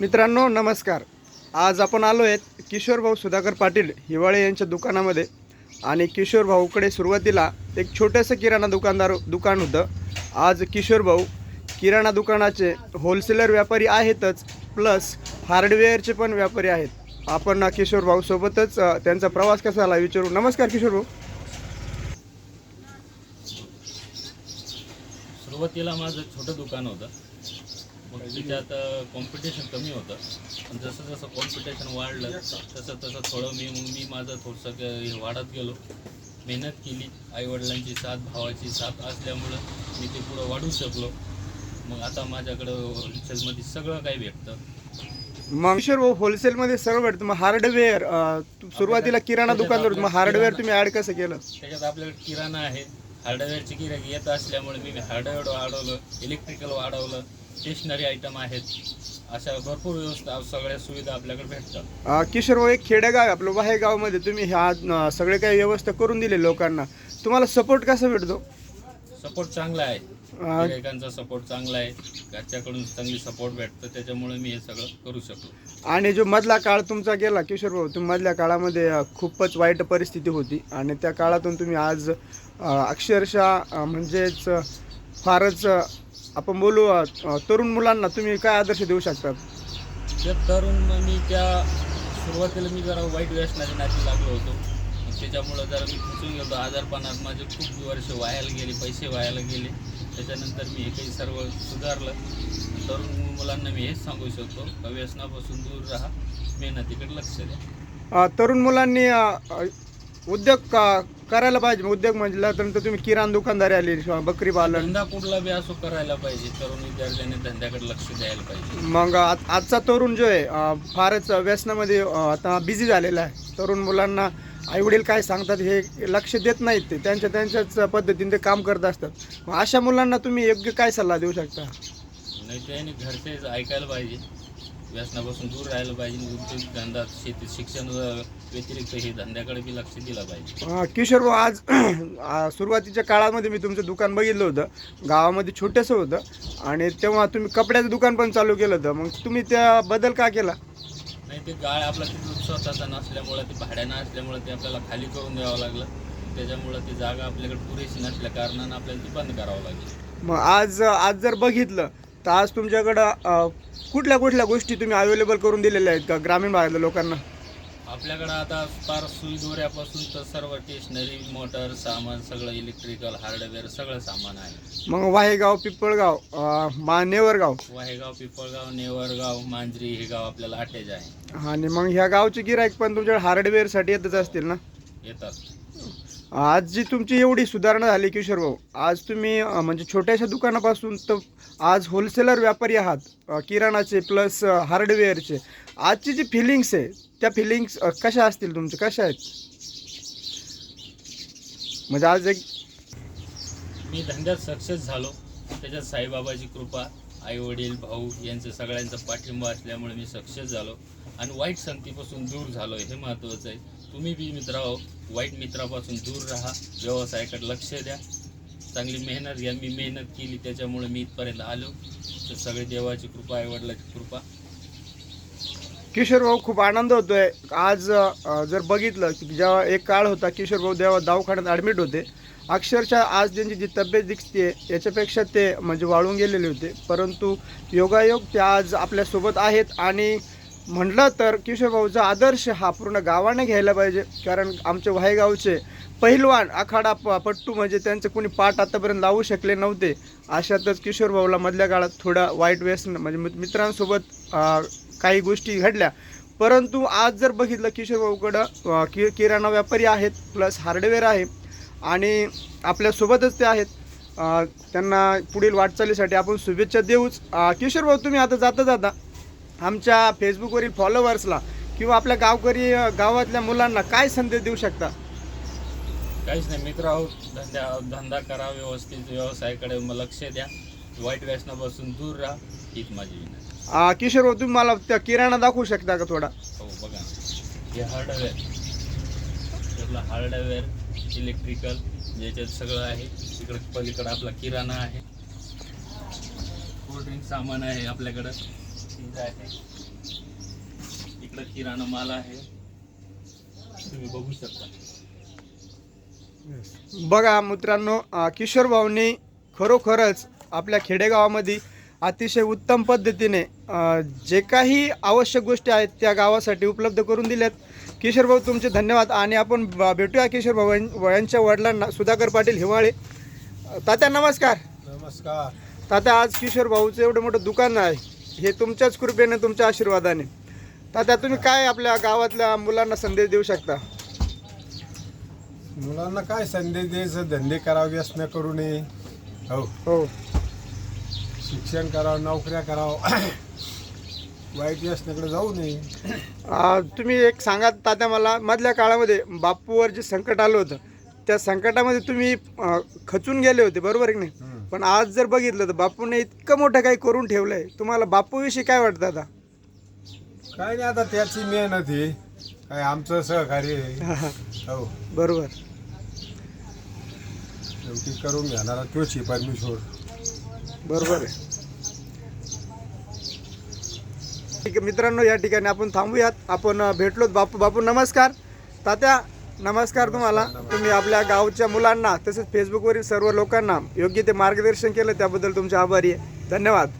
मित्रांनो नमस्कार. आज आपण आलो आहेत किशोर भाऊ सुधाकर पाटील हिवाळे यांच्या दुकानामध्ये. आणि किशोर भाऊकडे सुरुवातीला एक छोटंसं किराणा दुकानदार दुकान होतं. आज किशोर भाऊ किराणा दुकानाचे होलसेलर व्यापारी आहेतच प्लस हार्डवेअरचे पण व्यापारी आहेत. आपण किशोर भाऊसोबतच त्यांचा प्रवास कसा आला विचारू. नमस्कार किशोर भाऊ. सुरुवातीला माझं छोटं दुकान होतं. मग त्याच्यात कॉम्पिटिशन कमी होतं. पण जसं जसं कॉम्पिटिशन वाढलं तसं तसं थोडं मी मग मी माझं थोडंसं वाढत गेलो. मेहनत केली. आईवडिलांची साथ भावाची साथ असल्यामुळं मी ते पुढं वाढू शकलो. मग आता माझ्याकडं होलसेलमध्ये सगळं काही भेटतं. मग किशोर भाऊ होलसेलमध्ये सर्व भेटतं. मग हार्डवेअर सुरुवातीला किराणा दुकानदार होतं. मग हार्डवेअर तुम्ही ॲड कसं केलं? त्याच्यात आपल्याकडे किराणा आहे. हार्डवेअरची गिरायक येत असल्यामुळे मी हार्डवेअर वाढवलं इलेक्ट्रिकल वाढवलं. स्टेशनरी आयटम आहेत. अशा भरपूर व्यवस्था सगळ्या सुविधा आपल्याकडे भेटतात. अ, किशोर भाऊ एक खेडेगाव आहे आपलं वाहे गावामध्ये तुम्ही ह्या अ, सगळे काही व्यवस्था करून दिले लोकांना. तुम्हाला सपोर्ट कसा भेटतो? सपोर्ट चांगला आहे. अ, गिरायकांचा सपोर्ट चांगला आहे. घरच्याकडून चांगली सपोर्ट भेटतं त्याच्यामुळे मी हे सगळं करू शकलो. आणि जो मधला काळ तुमचा गेला किशोर भाऊ तुम्ही मधल्या काळामध्ये अ, खूपच वाईट परिस्थिती होती. आणि त्या काळातून तुम्ही आज अ, अक्षरशः अ, म्हणजेच अ, फारच अ, आपण बोलू अ, तरुण मुलांना तुम्ही काय आदर्श देऊ शकता? त्या तरुण मग मी त्या सुरुवातीला मी जरा वाईट व्यसनाच्या नाती लागलो होतो. मग त्याच्यामुळं जरा मी खचून गेलो. आजारपणात माझे खूप वर्ष वायाला गेले पैसे वायाला गेले. त्याच्यानंतर मी हे काही सर्व सुधारलं. तरुण मुलांना मी हेच सांगू शकतो का व्यसनापासून दूर राहा. मेहनतीकडे लक्ष द्या. अ, तरुण मुलांनी अ, अ, उद्योग का- करायला पाहिजे. उद्योग म्हटलं तर तुम्ही किराणा दुकानदारी आली किंवा बकरी पालन. धंदा कुठला बी असो करायला पाहिजे. तरुण विद्यार्थ्यांनी धंद्याकडे लक्ष द्यायला पाहिजे. मग आज- आजचा तरुण जो आहे अ, फारच व्यसनामध्ये अ, आता बिझी झालेला आहे. तरुण मुलांना आईवडील काय सांगतात हे लक्ष देत नाहीत ते. त्यांच्या त्यांच्याच पद्धतीने ते काम करत असतात. मग अशा मुलांना तुम्ही योग्य काय सल्ला देऊ शकता? नाही त्याने घरचेच ऐकायला पाहिजे. व्यसनापासून दूर राहायला पाहिजे उद्योग धंदा शेती शिक्षण व्यतिरिक्त हे धंद्याकडे बी लक्ष दिलं पाहिजे. किशोर भाऊ आज सुरुवातीच्या काळामध्ये मी तुमचं दुकान बघितलं होतं. गावामध्ये छोटंसं होतं. आणि तेव्हा तुम्ही कपड्याचं दुकान पण चालू केलं होतं. मग तुम्ही त्या बदल का केला? नाही ते गाळ आपला तिथं स्वतःचा नसल्यामुळं ते भाड्यानं असल्यामुळं ते आपल्याला खाली करून द्यावं लागलं. त्याच्यामुळं ती जागा आपल्याकडे पुरेशी नसल्या कारणानं आपल्याला ती बंद करावं लागली. मग आज आज जर बघितलं तर आज तुमच्याकडं कुठल्या कुठल्या गोष्टी तुम्ही अवेलेबल करून दिलेल्या आहेत का ग्रामीण भागातल्या लोकांना? आपल्याकडं आता फार सुई दोऱ्यापासून तर सर्व स्टेशनरी मोटर सामान सगळं इलेक्ट्रिकल हार्डवेअर सगळं सामान आहे. मग वाहेगाव पिंपळगाव अ, मा नेवरगाव? वाहेगाव पिंपळगाव नेवरगाव मांजरी हे गाव आपल्याला अटॅच आहे. आणि मग ह्या गावचे गिराईक पण तुमच्याकडे हार्डवेअरसाठी येतच असतील ना? येतात. आज जी तुमची एवढी सुधारणा झाली किशोर भाऊ आज तुम्ही म्हणजे छोट्याशा दुकानापासून तर आज होलसेलर व्यापारी आहात किराणाचे प्लस हार्डवेअरचे आजची जी फिलिंग्स आहे त्या फिलिंग्स कशा असतील तुमच्या? कशा आहेत? म्हणजे आज एक मी धंद्यात सक्सेस झालो. त्याच्यात साईबाबाची कृपा आई वडील भाऊ यांचं सगळ्यांचा पाठिंबा असल्यामुळे मी सक्सेस झालो. आणि वाईट संगतीपासून दूर झालो हे महत्त्वाचं आहे. तुम्ही बी मित्र आहो वाईट मित्रापासून दूर राहा व्यवसायाकडे लक्ष द्या. चांगली मेहनत घ्या. मी मेहनत केली त्याच्यामुळे मी इथपर्यंत आलो. तर सगळे देवाची कृपा आहे वडिलाची कृपा. किशोर भाऊ खूप आनंद होतोय. आज अ, जर बघितलं की जेव्हा एक काळ होता किशोर भाऊ जेव्हा दवाखान्यात ॲडमिट होते. अक्षरशः आज त्यांची जी तब्येत दिसते याच्यापेक्षा ते म्हणजे वाळून गेलेले होते. परंतु योगायोग ते आज आपल्यासोबत आहेत आणि म्हटलं तर किशोर भाऊचा आदर्श हा पूर्ण गावाने घ्यायला पाहिजे. कारण आमचे वाहेगावचे पहिलवान आखाडा प पट्टू म्हणजे त्यांचे कोणी पाठ आतापर्यंत लावू शकले नव्हते. अशातच किशोर भाऊला मधल्या काळात थोडा वाईट व्यसन म्हणजे मित्रांसोबत काही गोष्टी घडल्या. परंतु आज जर बघितलं किशोरभाऊकडं कि किराणा व्यापारी आहेत प्लस हार्डवेअर आहे आणि आपल्यासोबतच ते आहेत. त्यांना पुढील वाटचालीसाठी आपण शुभेच्छा देऊच. अ, किशोर भाऊ तुम्ही आता जाता जाता आमच्या फेसबुकवरील फॉलोअर्सला किंवा आपल्या गावकरी गावातल्या मुलांना काय संदेश देऊ शकता? काहीच नाही मित्र आहोत. धंद्या धंदा करा व्यवस्थित व्यवसायाकडे मग लक्ष द्या. वाईट व्यसनापासून दूर राहा हीच माझी विनंती. किशोर भाऊ तुम्ही मला त्या किराणा दाखवू शकता का थोडा? हो बघा. हे हार्डवेअर. आपला हार्डवेअर इलेक्ट्रिकल ज्याच्यात सगळं आहे. तिकडे पलीकडं आपला किराणा आहे. कोल्ड्रिंक सामान आहे आपल्याकडं. फ्रीज आहे. इकडं किराणा माल आहे. तुम्ही बघू शकता. बघा मित्रांनो किशोर भाऊनी खरोखरच आपल्या खेडेगावामध्ये अतिशय उत्तम पद्धतीने जे काही आवश्यक गोष्टी आहेत त्या गावासाठी उपलब्ध करून दिल्यात. किशोर भाऊ तुमचे धन्यवाद. आणि आपण भेटूया किशोर भाऊ यांच्या वडिलांना. सुधाकर पाटील हिवाळे. तात्या नमस्कार. नमस्कार. तात्या आज किशोर भाऊचं एवढं मोठं दुकान आहे. हे तुमच्याच कृपेने तुमच्या आशीर्वादाने. तात्या तुम्ही काय आपल्या गावातल्या मुलांना संदेश देऊ शकता? मुलांना काय संदेश द्यायचं? धंदे करावे व्यसन करू नये. हो. हो. शिक्षण करावं नोकऱ्या करावं. वाईट व्यसनाकडे जाऊ नये. आ, तुम्ही एक सांगा तात्या मला मधल्या काळामध्ये बापूवर जे संकट आलं होतं त्या संकटामध्ये तुम्ही अ, खचून गेले होते बरोबर आहे की नाही. पण आज जर बघितलं तर बापूने इतकं मोठं काही करून ठेवलंय. तुम्हाला बापूविषयी काय वाटतं आता? काय नाही आता त्याची मेहनत आहे. काय आमचं सहकार्य आहे. हो बरोबर. शेवटी करून घेणारा तोच आहे परमेश्वर. बरोबर आहे. ठीक आहे मित्रांनो या ठिकाणी आपण थांबूयात. आपण अ, भेटलोत बापू. बापू नमस्कार. तात्या नमस्कार तुम्हाला. तुम्ही आपल्या गावच्या मुलांना तसेच फेसबुकवरील सर्व लोकांना योग्य ते मार्गदर्शन केलं त्याबद्दल तुमचे आभारी आहे. धन्यवाद.